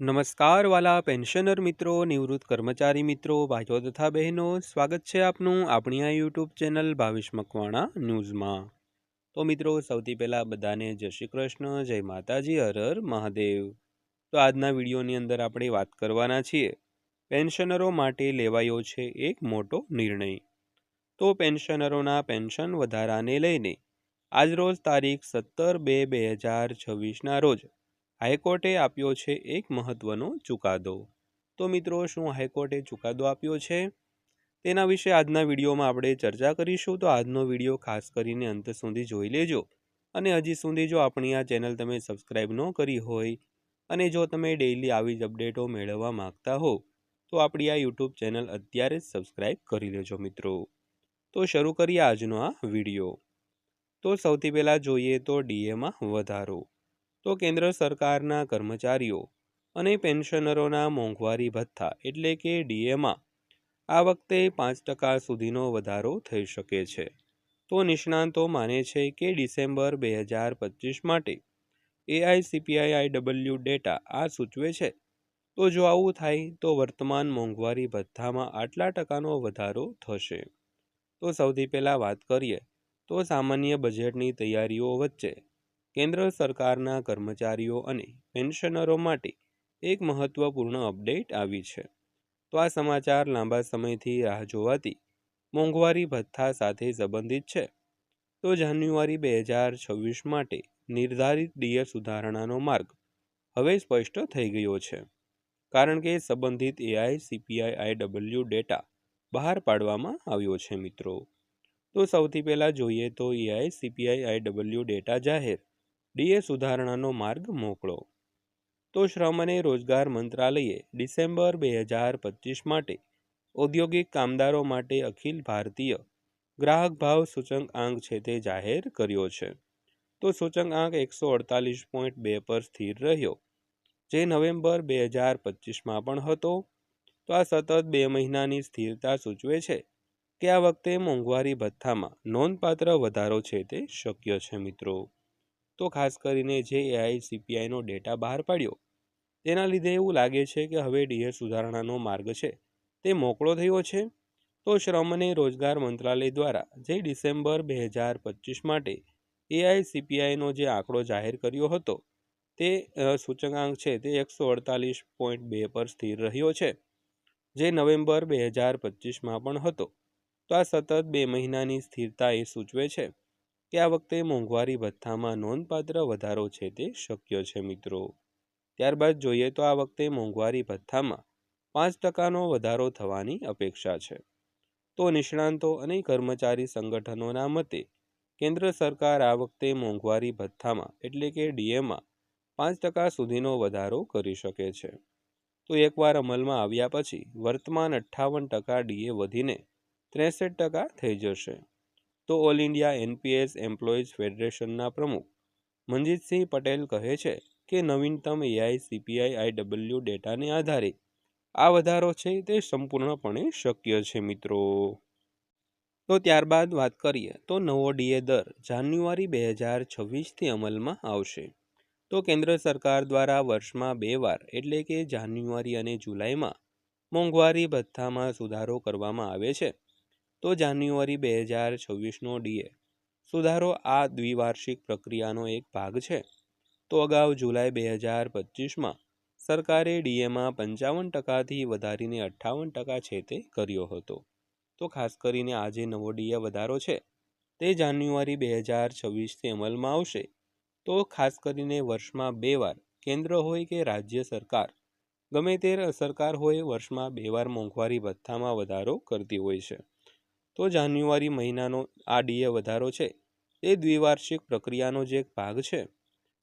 નમસ્કાર વાલા પેન્શનર મિત્રો, નિવૃત્ત કર્મચારી મિત્રો, ભાઈઓ તથા બહેનો, સ્વાગત છે આપનું આપણી આ યુટ્યુબ ચેનલ ભાવિશ મકવાણા ન્યૂઝમાં. તો મિત્રો, સૌથી પહેલાં બધાને જય શ્રી કૃષ્ણ, જય માતાજી, હર હર મહાદેવ. તો આજના વિડીયોની અંદર આપણે વાત કરવાના છીએ, પેન્શનરો માટે લેવાયો છે એક મોટો નિર્ણય. તો પેન્શનરોના પેન્શન વધારાને લઈને, આજરોજ તારીખ સત્તર બે બે હજાર છવ્વીસના રોજ હાઈકોર્ટે આપ્યો છે એક મહત્વનો ચુકાદો. તો મિત્રો, શું હાઈકોર્ટે ચુકાદો આપ્યો છે? તેના વિશે આજના વિડીયોમાં આપણે ચર્ચા કરીશું. તો આજનો વીડિયો ખાસ કરીને અંત સુધી જોઈ લેજો. અને હજી સુધી જો આપણી આ ચેનલ તમે સબસ્ક્રાઈબ ન કરી હોય અને જો તમે ડેઈલી આવી જ અપડેટો મેળવવા માંગતા હો, તો આપણી આ યુટ્યુબ ચેનલ અત્યારે જ સબસ્ક્રાઈબ કરી લેજો મિત્રો. તો શરૂ કરીએ આજનો આ વીડિયો. તો સૌથી પહેલાં જોઈએ તો ડીએમાં વધારો. તો કેન્દ્ર સરકારના કર્મચારીઓ અને પેન્શનરોના મોંઘવારી ભથ્થા એટલે કે ડીએમાં આ વખતે પાંચ ટકા સુધીનો વધારો થઈ શકે છે. તો નિષ્ણાંતો માને છે કે ડિસેમ્બર બે હજાર પચીસ માટે એઆઈસીપીઆઈ ડબલ્યુ ડેટા આ સૂચવે છે. તો જો આવું થાય તો વર્તમાન મોંઘવારી ભથ્થામાં આટલા ટકાનો વધારો થશે. તો સૌથી પહેલાં વાત કરીએ તો સામાન્ય બજેટની તૈયારીઓ વચ્ચે કેન્દ્ર સરકારના કર્મચારીઓ અને પેન્શનરો માટે એક મહત્વપૂર્ણ અપડેટ આવી છે. તો આ સમાચાર લાંબા સમયથી રાહ જોવાતી મોંઘવારી ભથ્થા સાથે સંબંધિત છે. તો જાન્યુઆરી બે હજાર છવ્વીસ માટે નિર્ધારિત ડીએ સુધારણાનો માર્ગ હવે સ્પષ્ટ થઈ ગયો છે. કારણ કે સંબંધિત એઆઈ, સીપીઆઈ આઈડબલ્યુ ડેટા બહાર પાડવામાં આવ્યો છે મિત્રો. તો સૌથી પહેલાં જોઈએ તો એઆઈ, સીપીઆઈ આઈડબલ્યુ ડેટા જાહેર ડીએ સુધારણાનો માર્ગ મોકળો. તો શ્રમ અને રોજગાર મંત્રાલયે ડિસેમ્બર બે હજાર પચીસ માટે ઔદ્યોગિક કામદારો માટે અખિલ ભારતીય ગ્રાહક ભાવ સૂચકાંક છે તે જાહેર કર્યો છે. તો સૂચકાંક એકસો અડતાલીસ પોઈન્ટ બે પર સ્થિર રહ્યો, જે નવેમ્બર બે હજાર પચીસમાં પણ હતો. તો આ સતત બે મહિનાની સ્થિરતા સૂચવે છે કે આ વખતે મોંઘવારી ભથ્થામાં નોંધપાત્ર વધારો છે તે શક્ય છે મિત્રો. તો ખાસ કરીને જે એઆઈસીપીઆઈનો ડેટા બહાર પાડ્યો. તેના લીધે એવું લાગે છે કે હવે ડીએ સુધારણાનો માર્ગ છે. તે મોકળો થયો છે. તો શ્રમ અને રોજગાર મંત્રાલય દ્વારા જે ડિસેમ્બર બે હજાર પચીસ માટે એઆઈસીપીઆઈનો જે આંકડો જાહેર કર્યો હતો, તે સૂચકાંક છે તે એકસો અડતાલીસ પોઈન્ટ બે પર સ્થિર રહ્યો છે, જે નવેમ્બર બે હજાર પચીસમાં પણ હતો. તો આ સતત બે મહિનાની સ્થિરતા એ સૂચવે છે. કે આ વખતે મોંઘવારી ભથ્થામાં નોંધપાત્ર વધારો છે તે શક્ય છે, મિત્રો. ત્યારબાદ જોઈએ તો આ વખતે મોંઘવારી ભથ્થામાં પાંચ ટકાનો વધારો થવાની અપેક્ષા છે. તો નિષ્ણાંતો અને કર્મચારી સંગઠનોના મતે કેન્દ્ર સરકાર આ વખતે મોંઘવારી ભથ્થામાં એટલે કે ડીએમાં પાંચ ટકા સુધીનો વધારો કરી શકે છે. તો એકવાર અમલમાં આવ્યા પછી વર્તમાન અઠ્ઠાવન ટકા ડીએ વધીને ત્રેસઠ ટકા થઈ જશે. તો ઓલ ઇન્ડિયા એનપીએસ એમ્પ્લોઈઝ ફેડરેશનના પ્રમુખ મનજીતસિંહ પટેલ કહે છે કે નવીનતમ એઆઈ, સીપીઆઈ, આઈડબલ્યુ ડેટાને આધારે આ વધારો છે તે સંપૂર્ણપણે શક્ય છે, મિત્રો. તો ત્યારબાદ વાત કરીએ તો નવો ડીએ દર જાન્યુઆરી બે હજાર છવ્વીસથી અમલમાં આવશે. તો કેન્દ્ર સરકાર દ્વારા વર્ષમાં બે વાર, એટલે કે જાન્યુઆરી અને જુલાઈમાં મોંઘવારી ભથ્થામાં સુધારો કરવામાં આવે છે. તો જાન્યુઆરી બે હજાર છવ્વીસનો ડીએ. સુધારો આ દ્વિવાર્ષિક પ્રક્રિયાનો એક ભાગ છે. તો અગાઉ જુલાઈ બે હજાર પચીસમાં સરકારે ડીએમાં પંચાવન ટકાથી વધારીને અઠ્ઠાવન ટકા છે તે કર્યો હતો. તો ખાસ કરીને આ જે નવો ડીએ વધારો છે, તે જાન્યુઆરી બે હજાર છવ્વીસથી અમલમાં આવશે. તો ખાસ કરીને વર્ષમાં બે વાર કેન્દ્ર હોય કે રાજ્ય સરકાર, ગમે તે સરકાર હોય, વર્ષમાં બે વાર મોંઘવારી ભથ્થામાં વધારો કરતી હોય છે. તો જાન્યુઆરી મહિનાનો આ ડીએ વધારો છે. એ દ્વિવાર્ષિક પ્રક્રિયાનો જે એક ભાગ છે.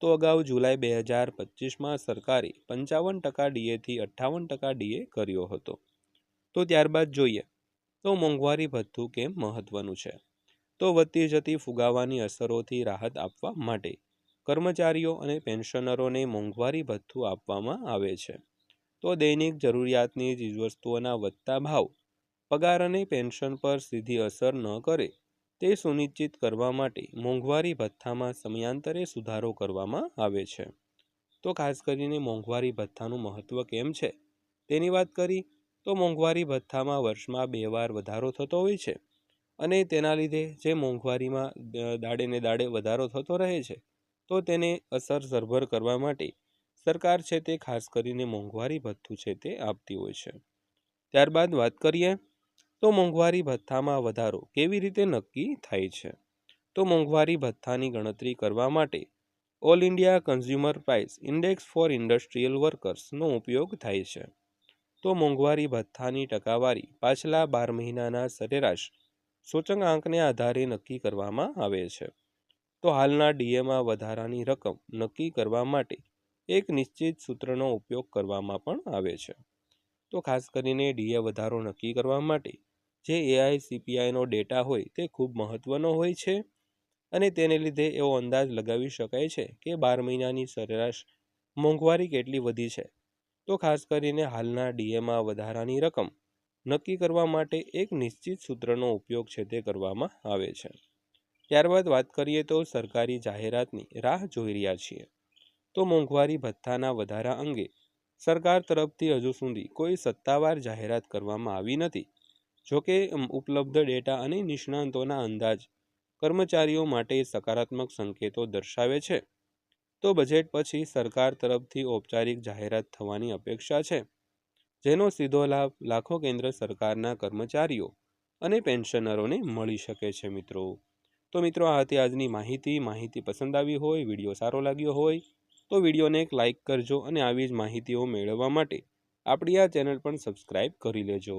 તો અગાઉ જુલાઈ બે હજાર પચીસમાં સરકારે પંચાવન ટકા ડીએથી અઠ્ઠાવન ટકા ડીએ કર્યો હતો. તો ત્યારબાદ જોઈએ. તો મોંઘવારી ભથ્થું કેમ મહત્વનું છે? તો વધતી જતી ફુગાવાની અસરોથી રાહત આપવા માટે કર્મચારીઓ અને પેન્શનરોને મોંઘવારી ભથ્થું આપવામાં આવે છે. તો દૈનિક જરૂરિયાતની ચીજવસ્તુઓના વધતા ભાવ પગાર અને પેન્શન પર સીધી અસર ન કરે, તે સુનિશ્ચિત કરવા માટે મોંઘવારી ભથ્થામાં સમયાંતરે સુધારો કરવામાં આવે છે. તો ખાસ કરીને મોંઘવારી ભથ્થાનું મહત્ત્વ કેમ છે? તેની વાત કરી તો મોંઘવારી ભથ્થામાં વર્ષમાં બે વાર વધારો થતો હોય છે અને તેના લીધે જે મોંઘવારીમાં દાડે ને દાડે વધારો થતો રહે છે, તો તેને અસર સરભર કરવા માટે સરકાર છે તે ખાસ કરીને મોંઘવારી ભથ્થું છે તે આપતી હોય છે. ત્યારબાદ વાત કરીએ તો મોંઘવારી ભથ્થામાં વધારો કેવી રીતે નક્કી થાય છે? તો મોંઘવારી ભથ્થાની ગણતરી કરવા માટે all India consumer price index for industrial વર્કર્સનો ઉપયોગ થાય છે. તો મોંઘવારી ભથ્થાની ટકાવારી પાછલા બાર મહિનાના સરેરાશ સૂચકાંકને આધારે નક્કી કરવામાં આવે છે. તો હાલના ડીએમાં વધારાની રકમ નક્કી કરવા માટે એક નિશ્ચિત સૂત્રનો ઉપયોગ કરવામાં પણ આવે છે. તો ખાસ કરીને ડીએ વધારો નક્કી કરવા માટે જે એઆઈસીપીઆઈનો ડેટા હોય તે ખૂબ મહત્ત્વનો હોય છે અને તેને લીધે એવો અંદાજ લગાવી શકાય છે કે બાર મહિનાની સરેરાશ મોંઘવારી કેટલી વધી છે. તો ખાસ કરીને હાલના ડીએમાં વધારાની રકમ નક્કી કરવા માટે એક નિશ્ચિત સૂત્રનો ઉપયોગ છે તે કરવામાં આવે છે. ત્યારબાદ વાત કરીએ તો સરકારી જાહેરાતની રાહ જોઈ રહ્યા છીએ. તો મોંઘવારી ભથ્થાના વધારા અંગે સરકાર તરફથી હજુ સુધી કોઈ સત્તાવાર જાહેરાત કરવામાં આવી નથી. જોકે ઉપલબ્ધ ડેટા અને નિષ્ણાંતોના અંદાજ કર્મચારીઓ માટે સકારાત્મક સંકેતો દર્શાવે છે. તો બજેટ પછી સરકાર તરફથી ઔપચારિક જાહેરાત થવાની અપેક્ષા છે, જેનો સીધો લાભ લાખો કેન્દ્ર સરકારના કર્મચારીઓ અને પેન્શનરોને મળી શકે છે, મિત્રો. તો મિત્રો, આ હતી આજની માહિતી. માહિતી પસંદ આવી હોય, વીડિયો સારો લાગ્યો હોય, તો વિડીયોને એક લાઇક કરજો અને આવી જ માહિતીઓ મેળવવા માટે આપણી આ ચેનલ પણ સબસ્ક્રાઈબ કરી લેજો.